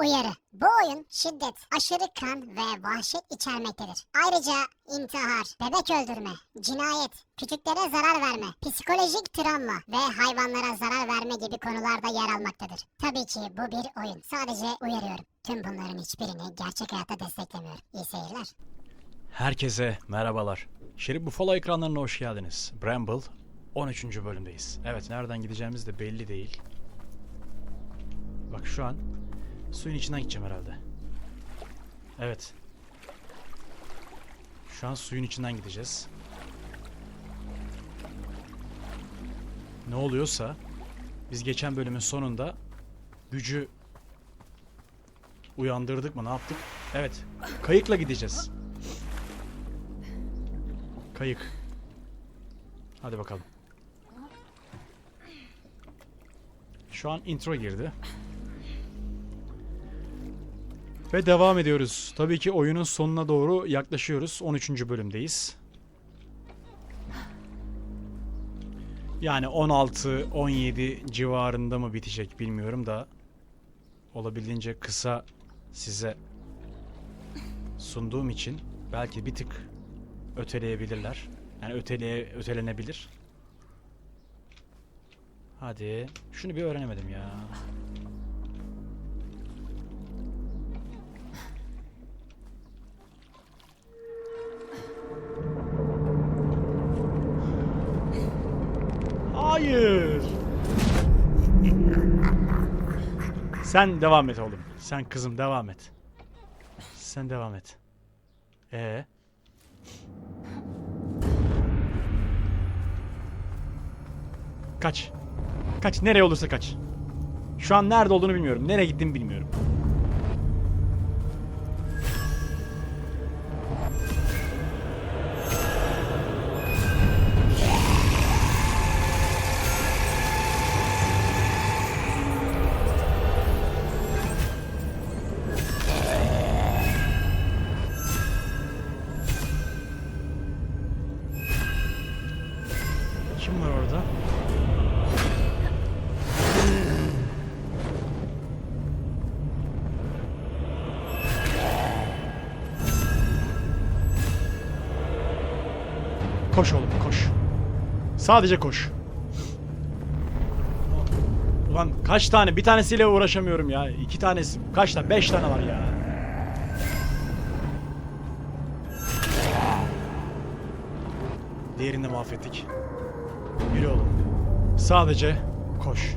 Uyarı. Bu oyun şiddet, aşırı kan ve vahşet içermektedir. Ayrıca intihar, bebek öldürme, cinayet, küçüklere zarar verme, psikolojik travma ve hayvanlara zarar verme gibi konularda yer almaktadır. Tabii ki bu bir oyun. Sadece uyarıyorum. Tüm bunların hiçbirini gerçek hayatta desteklemiyorum. İyi seyirler. Herkese merhabalar. Şerif Buffalo ekranlarına hoş geldiniz. Bramble 13. bölümdeyiz. Evet nereden gideceğimiz de belli değil. Bak şu an suyun içinden gideceğim herhalde. Evet. Şu an suyun içinden gideceğiz. Ne oluyorsa biz geçen bölümün sonunda gücü uyandırdık mı ne yaptık? Evet. Kayıkla gideceğiz. Kayık. Hadi bakalım. Şu an intro girdi. Ve devam ediyoruz. Tabii ki oyunun sonuna doğru yaklaşıyoruz. 13. bölümdeyiz. Yani 16-17 civarında mı bitecek bilmiyorum da olabildiğince kısa size sunduğum için belki bir tık öteleyebilirler. Yani öteleye ötelenebilir. Hadi. Şunu bir öğrenemedim ya. Hayır. Sen devam et oğlum. Sen kızım devam et. Sen devam et. Ee? Kaç. Kaç. Nereye olursa kaç. Şu an nerede olduğunu bilmiyorum. Nereye gittiğimi bilmiyorum. Koş oğlum koş. Sadece koş. Ulan kaç tane? Bir tanesiyle uğraşamıyorum ya. İki tanesi. Kaç tane? Beş tane var ya. Diğerini mahvettik. Yürü oğlum. Sadece koş.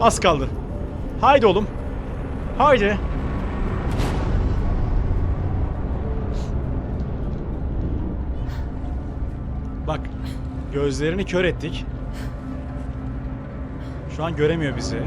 Az kaldı. Haydi oğlum. Haydi. Bak. Gözlerini kör ettik. Şu an göremiyor bizi.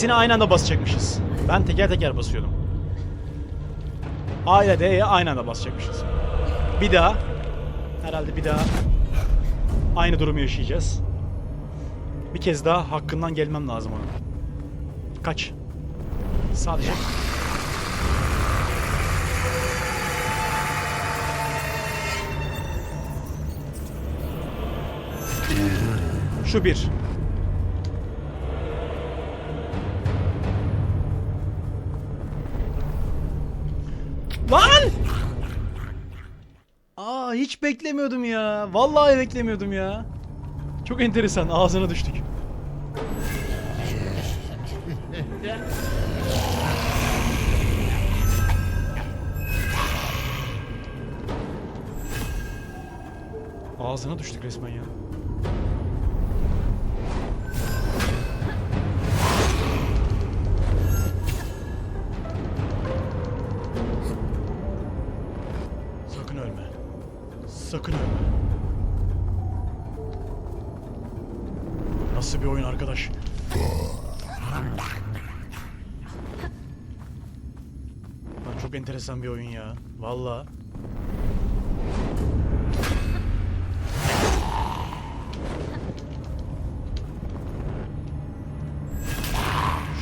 İkisini aynı anda basacakmışız. Ben teker teker basıyordum. A ile D'ye aynı anda basacakmışız. Bir daha. Herhalde bir daha aynı durumu yaşayacağız. Bir kez daha hakkından gelmem lazım onun. Kaç. Sadece. Şu bir. Lan! Aa hiç beklemiyordum ya. Vallahi beklemiyordum ya. Çok enteresan. Ağzına düştük. Ağzına düştük resmen ya. Sakın ölme. Sakın ölme. Nasıl bir oyun arkadaş? Lan çok enteresan bir oyun ya. Valla.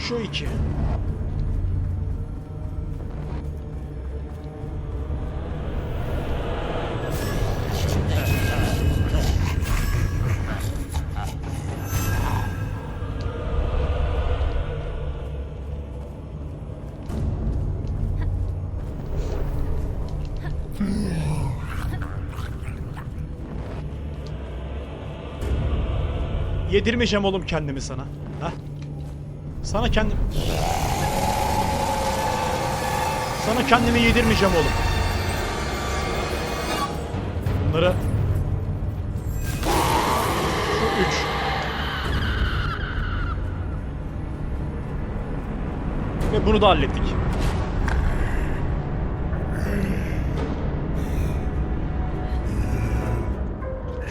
Şu iki. Yedirmeyeceğim oğlum kendimi sana. Ha? Sana kendim... Sana kendimi yedirmeyeceğim oğlum. Bunları... Şu üç. Ve bunu da hallettik.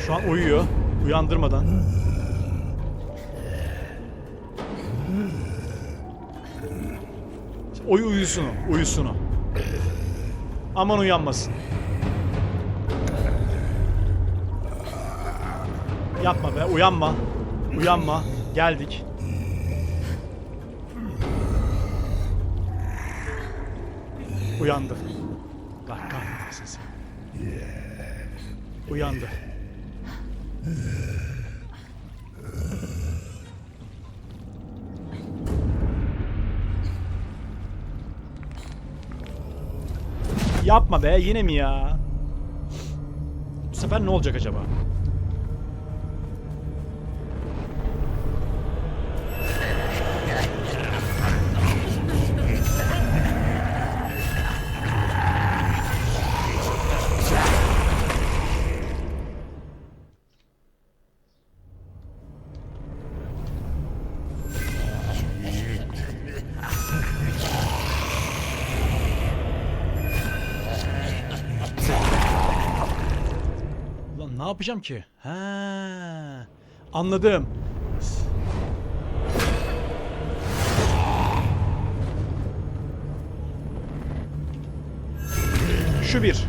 Şu an uyuyor. Uyandırmadan. Oy uyusun o, uyusun o. Aman uyanmasın. Yapma be, uyanma. Uyanma. Geldik. Uyandı. Bak kahretsin seni. Uyandı. Yapma be yine mi ya? Bu sefer ne olacak acaba? Yapacağım ki? Ha, anladım. Şu bir.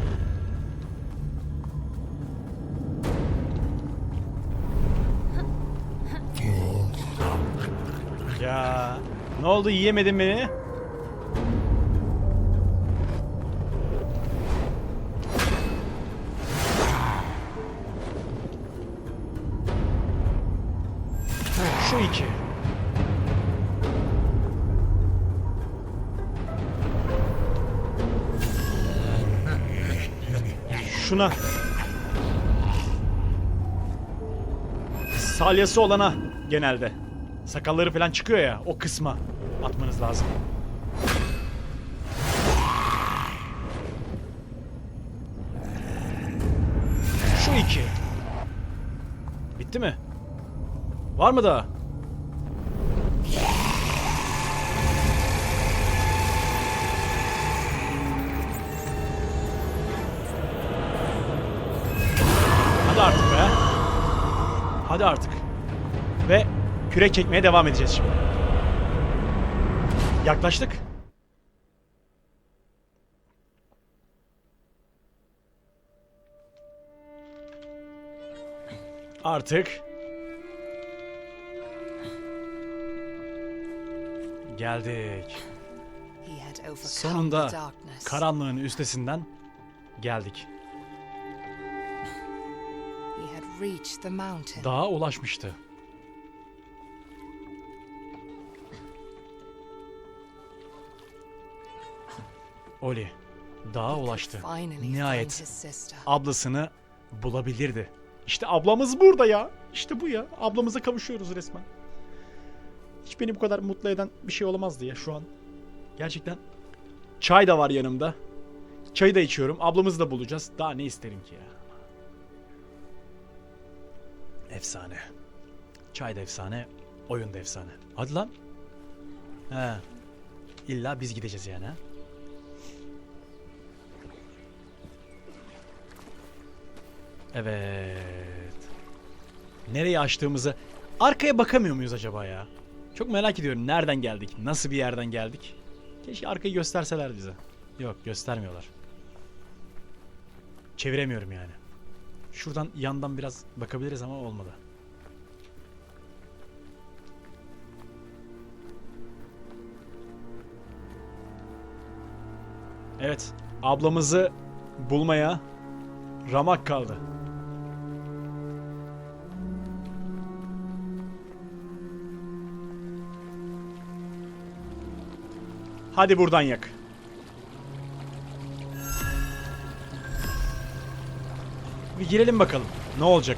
Ya ne oldu yiyemedin beni? Şuna. Salyası olana genelde. Sakalları falan çıkıyor ya o kısma atmanız lazım. Şu iki. Bitti mi? Var mı daha? Hadi artık. Ve kürek çekmeye devam edeceğiz şimdi. Yaklaştık. Artık geldik. Sonunda karanlığın üstesinden geldik. Reached the mountain. Dağa ulaşmıştı. Oli, dağa ulaştı. Nihayet ablasını bulabilirdi. İşte ablamız burada ya. İşte bu ya. Ablamıza kavuşuyoruz resmen. Hiç beni bu kadar mutlu eden bir şey olamazdı ya şu an. Gerçekten çay da var yanımda. Çayı da içiyorum. Ablamızı da bulacağız. Daha ne isterim ki ya. Efsane. Çay da efsane. Oyun da efsane. Hadi lan. He. İlla biz gideceğiz yani ha. Evet. Nereye açtığımızı arkaya bakamıyor muyuz acaba ya? Çok merak ediyorum. Nereden geldik? Nasıl bir yerden geldik? Keşke arkayı gösterseler bize. Yok göstermiyorlar. Çeviremiyorum yani. Şuradan yandan biraz bakabiliriz ama olmadı. Evet, ablamızı bulmaya ramak kaldı. Hadi buradan yak. Bir girelim bakalım. Ne olacak?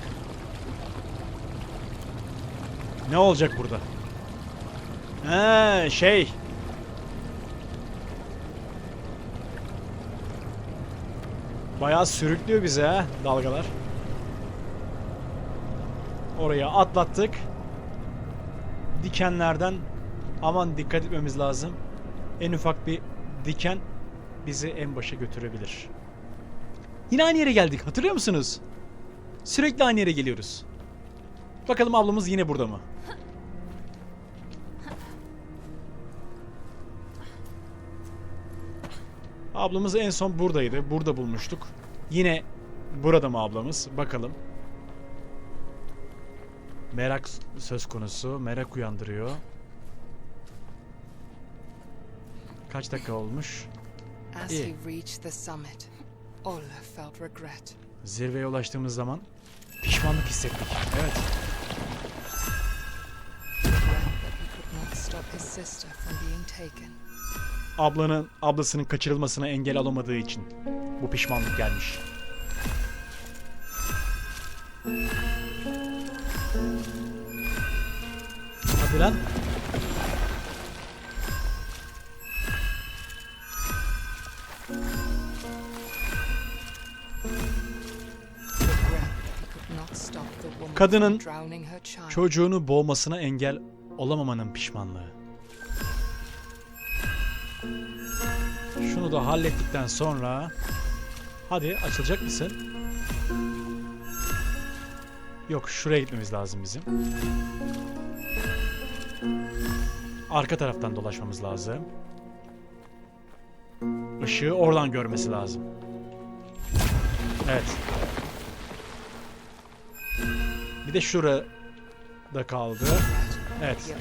Ne olacak burada? Ha, şey. Bayağı sürüklüyor bizi ha dalgalar. Oraya atlattık. Dikenlerden aman dikkat etmemiz lazım. En ufak bir diken bizi en başa götürebilir. Yine aynı yere geldik. Hatırlıyor musunuz? Sürekli aynı yere geliyoruz. Bakalım ablamız yine burada mı? Ablamız en son buradaydı. Burada bulmuştuk. Yine burada mı ablamız? Bakalım. Merak söz konusu. Merak uyandırıyor. Kaç dakika olmuş? İyi. Zirveye ulaştığımız zaman pişmanlık hissettik. Evet. Ablanın ablasının kaçırılmasına engel alamadığı için bu pişmanlık gelmiş. Hadi lan. Kadının. Çocuğunu boğmasına engel olamamanın pişmanlığı. Şunu da hallettikten sonra hadi açılacak mısın? Yok şuraya gitmemiz lazım bizim. Arka taraftan dolaşmamız lazım. Işığı oradan görmesi lazım. Evet. Bir de şurada kaldı. Evet.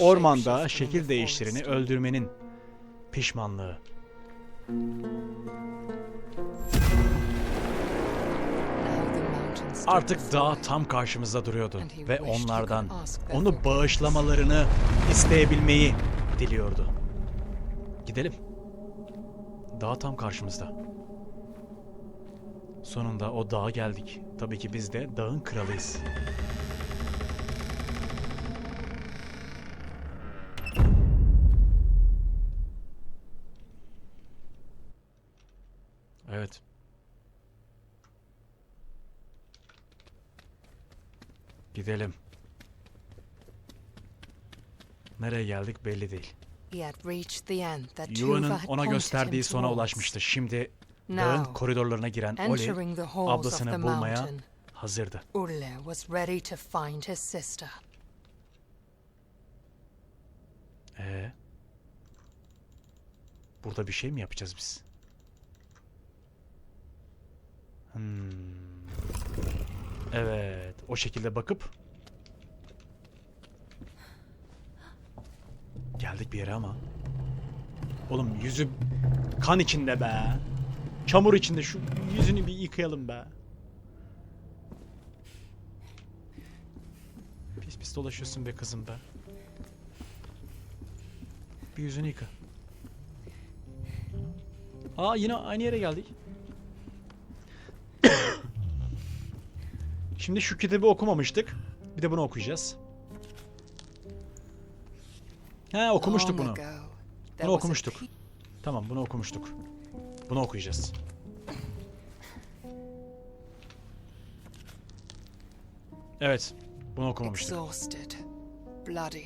Ormanda şekil değiştirini öldürmenin pişmanlığı. Artık dağ tam karşımızda duruyordu ve onlardan onu bağışlamalarını isteyebilmeyi diliyordu. Gidelim. Dağ tam karşımızda. Sonunda o dağa geldik. Tabii ki biz de dağın kralıyız. Evet. Gidelim. Nereye geldik belli değil. Yuvanın ona gösterdiği sona ulaşmıştı. Şimdi dağın koridorlarına giren Oli ablasını bulmaya hazırdı. Ulle was ready to find his sister. Ee, burada bir şey mi yapacağız biz? Hmm. Evet, o şekilde bakıp geldik bir yere ama. Oğlum yüzü kan içinde be. Çamur içinde şu yüzünü bir yıkayalım be. Pis pis dolaşıyorsun be kızım be. Bir yüzünü yıka. Aa yine aynı yere geldik. Şimdi şu kitabı okumamıştık. Bir de bunu okuyacağız. He okumuştuk bunu. Bunu okumuştuk. Tamam bunu okumuştuk. Bunu okuyacağız. Evet. Bunu okumamıştık. Exhausted, bloody,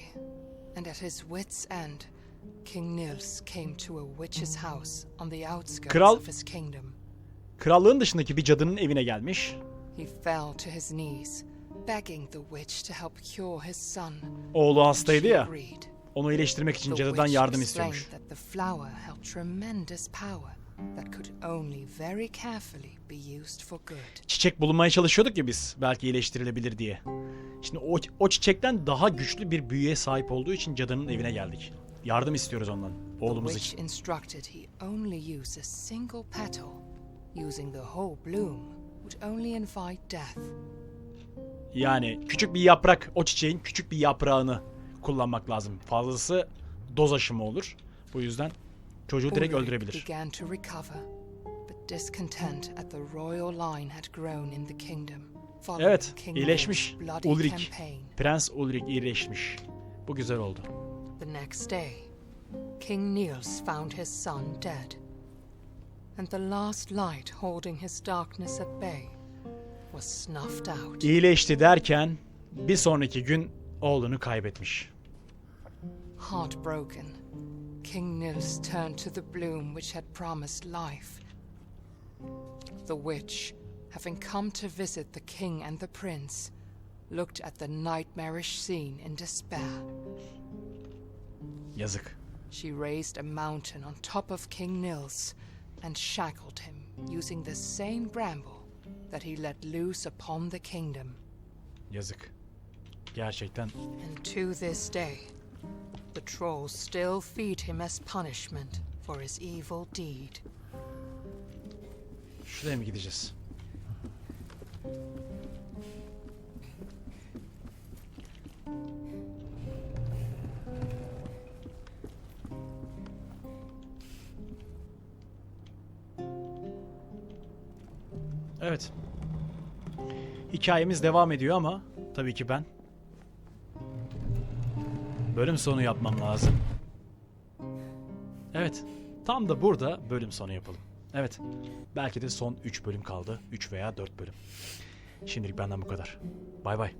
and at his wits' end, King Nils came to a witch's house on the outskirts Kral- of his kingdom. Krallığın dışındaki bir cadının evine gelmiş. He fell to his knees, begging the witch to help cure his son. Oğlu hastaydı ya. Onu iyileştirmek için cadıdan yardım istiyormuş. That the could only very carefully be used for good. Çiçek bulmaya çalışıyorduk ya biz belki iyileştirilebilir diye. Şimdi o, o çiçekten daha güçlü bir büyüye sahip olduğu için cadının evine geldik. Yardım istiyoruz ondan. The Oğlumuz witch için. instructed he only use a single petal. Using the whole bloom would only invite death. Yani küçük bir yaprak, o çiçeğin küçük bir yaprağını kullanmak lazım. Fazlası doz aşımı olur. Bu yüzden çocuğu direkt öldürebilir. began to recover, but discontent at the royal line had grown in the kingdom. following Evet, King iyileşmiş. Bloody Ulrich. campaign. Prens Ulrich iyileşmiş. Bu güzel oldu. The next day, King Niels found his son dead, and the last light holding his darkness at bay was snuffed out. İyileşti derken bir sonraki gün oğlunu kaybetmiş. Heartbroken, King Nils turned to the bloom which had promised life. The witch, having come to visit the king and the prince, looked at the nightmarish scene in despair. Yazık. She raised a mountain on top of King Nils and shackled him using the same bramble that he let loose upon the kingdom. Yazık. Gerçekten And to this day, the trolls still feed him as punishment for his evil deed. şuraya mı gideceğiz? Evet. Hikayemiz devam ediyor ama tabii ki ben bölüm sonu yapmam lazım. Evet. Tam da burada bölüm sonu yapalım. Evet. Belki de son 3 bölüm kaldı. 3 veya 4 bölüm. Şimdilik benden bu kadar. Bay bay.